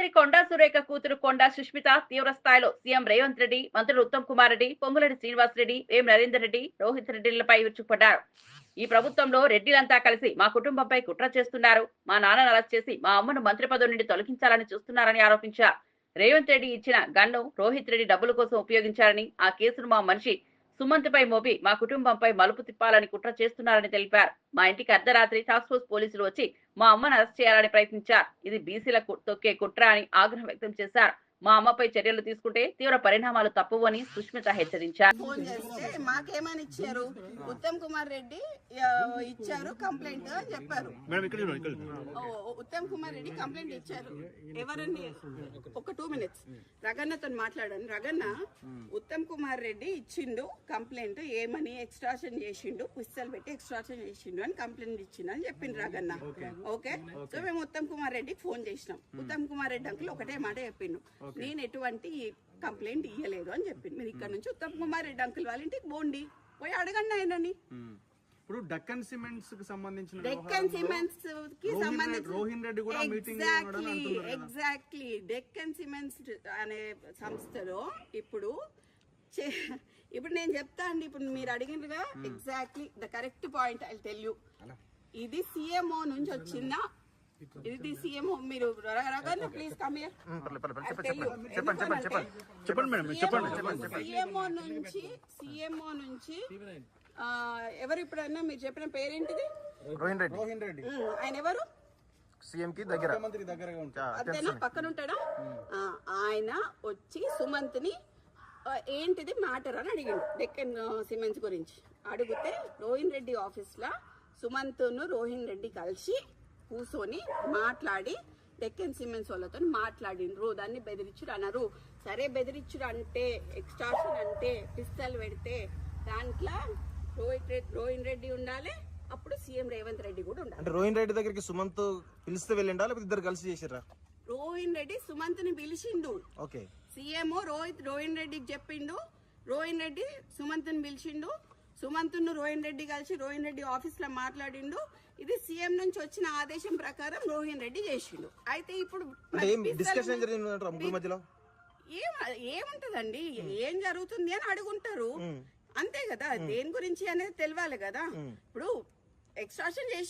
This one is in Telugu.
మంత్రి కొండా సురేఖ కూతురు కొండా సుష్మిత తీవ్ర స్థాయిలో సీఎం రేవంత్ రెడ్డి మంత్రులు ఉత్తమ్ కుమార్ రెడ్డి పొంగులేటి శ్రీనివాస్ రెడ్డి వేం నరేందర్ రెడ్డి రోహిత్ రెడ్డిలపై విరుచుకుపడ్డారు. ఈ ప్రభుత్వంలో రెడ్డిలంతా కలిసి మా కుటుంబంపై కుట్ర చేస్తున్నారు. మా నాన్నను అరెస్ట్ చేసి మా అమ్మను మంత్రి పదవి నుండి తొలగించాలని చూస్తున్నారని ఆరోపించారు. రేవంత్ రెడ్డి ఇచ్చిన గన్ను రోహిత్ రెడ్డి డబ్బుల కోసం ఉపయోగించారని ఆ కేసును మా మనిషి సుమంత్ పై మోపి మా కుటుంబంపై మలుపు తిప్పాలని కుట్ర చేస్తున్నారని తెలిపారు. మా ఇంటికి అర్ధరాత్రి టాస్క్ ఫోర్స్ పోలీసులు వచ్చి మా అమ్మను అరెస్ట్ చేయాలని ప్రయత్నించారు. ఇది బీసీల కు- తొక్కే కుట్ర అని ఆగ్రహం వ్యక్తం చేశారు. మా అమ్మపై చర్యలు తీసుకుంటే తీవ్ర పరిణామాలు తప్పవని సుష్మిత హెచ్చరించారు. ఫోన్ చేస్తే మాకేమని ఇచ్చారు? ఉత్తమ్ కుమార్ రెడ్డి ఇచ్చారు కంప్లైంట్ అని చెప్పారు. ఉత్తమ్ కుమార్ రెడ్డి కంప్లైంట్ ఇచ్చారు. ఎవరండి? ఒక టూ మినిట్స్. రగన్నతో మాట్లాడాను. రగన్న ఉత్తమ్ కుమార్ రెడ్డి ఇచ్చిండు కంప్లైంట్ ఏమని ఎక్స్ట్రాషన్ చేసిండు? పుస్తలు పెట్టి ఎక్స్ట్రాషన్ చేసిండు అని కంప్లైంట్ ఇచ్చిండు అని చెప్పిండు రగన్న. ఓకే. సో మేము ఉత్తమ్ కుమార్ రెడ్డికి ఫోన్ చేసినాం. ఉత్తమ్ కుమార్ రెడ్డి అంకుల్ ఒకటే మాట చెప్పిండు. నేను ఎటువంటి కంప్లైంట్ ఇయ్యలేదు అని చెప్పిండు మీరు ఇక్కడ నుంచి ఉత్తమ్ కుమార్ రెడ్డి అంకుల్ వాళ్ళ ఇంటికి పోండి. పోయి అడగండి ఆయనని. ఇప్పుడు డక్కన్ సిమెంట్స్కి సంబంధించిన డెక్కన్ సిమెంట్స్కి రోహిన్ సంబంధించి రెడ్డి- రోహిన్ రెడ్డి కూడా meeting exactly. Exactly Deccan cements అనే సంస్థలో ఇప్పుడు ఇప్పుడు నేను చెప్తా అండి. ఇప్పుడు మీరు అడిగినగా exactly the correct point I tell you ఇది సిఎంఓ నుంచి వచ్చిన ఇది మీరు ప్లీజ్ కమ్ హియర్ చెప్పండి మేడం చెప్పండి చెప్పండి సిఎంఓ నుంచి సిఎంఓ నుంచి ఆ, ఎవరు ఇప్పుడన్నా మీరు చెప్పిన పేరేంటిది రోహిన్ రెడ్డి రోహిన్ రెడ్డి ఆయన ఎవరు సీఎం కి దగ్గర. దగ్గరగా ఉంటారు అంతేనా పక్కన ఉంటాడా ఆ, ఆయన వచ్చి సుమంత్ని ఏంటిది? మ్యాటర్ అని అడిగిండు. డెక్కన్ సిమెంట్స్ గురించి. అడిగితే రోహిన్ రెడ్డి ఆఫీస్లో సుమంత్ను రోహిన్ రెడ్డి కలిసి కూర్చొని మాట్లాడి డెక్కన్ సిమెంట్స్ వాళ్ళతో మాట్లాడిండ్రు. దాన్ని బెదిరించుడు అన్నారు. సరే బెదిరించుడు అంటే ఎక్స్ట్రాషన్ అంటే పిస్తల్ పెడితే దాంట్లో రోహిత్ రెడ్డి రోహిన్ రెడ్డి ఉండాలి. అప్పుడు సీఎం రేవంత్ రెడ్డి కూడా ఉండాలి. అంటే రోహిన్ రెడ్డి దగ్గరికి సుమంత్ పిలిస్తే వెళ్ళిండా? లేకపోతే ఇద్దరు కలిసి చేసిర్రా? రోహిన్ రెడ్డి సుమంత్ని పిలిచిండు. ఓకే. సీఎం రోహిత్ రోహిన్ రెడ్డికి చెప్పిండు. రోహిన్ రెడ్డి సుమంత్ని పిలిచిండు. సుమంత్ను రోహిన్ రెడ్డి కలిసి రోహిన్ రెడ్డి ఆఫీస్లో మాట్లాడిండు. ఇది సీఎం నుంచి వచ్చిన ఆదేశం ప్రకారం రోహిన్ రెడ్డి చేసిండు. అయితే ఇప్పుడు ఏం ఏముంటదండి? ఏం జరుగుతుంది అని అడుగుంటారు. అంతే కదా దేని గురించి అనేది తెలియాలి కదా. ఇప్పుడు ఎక్స్ట్రాషన్ చేసి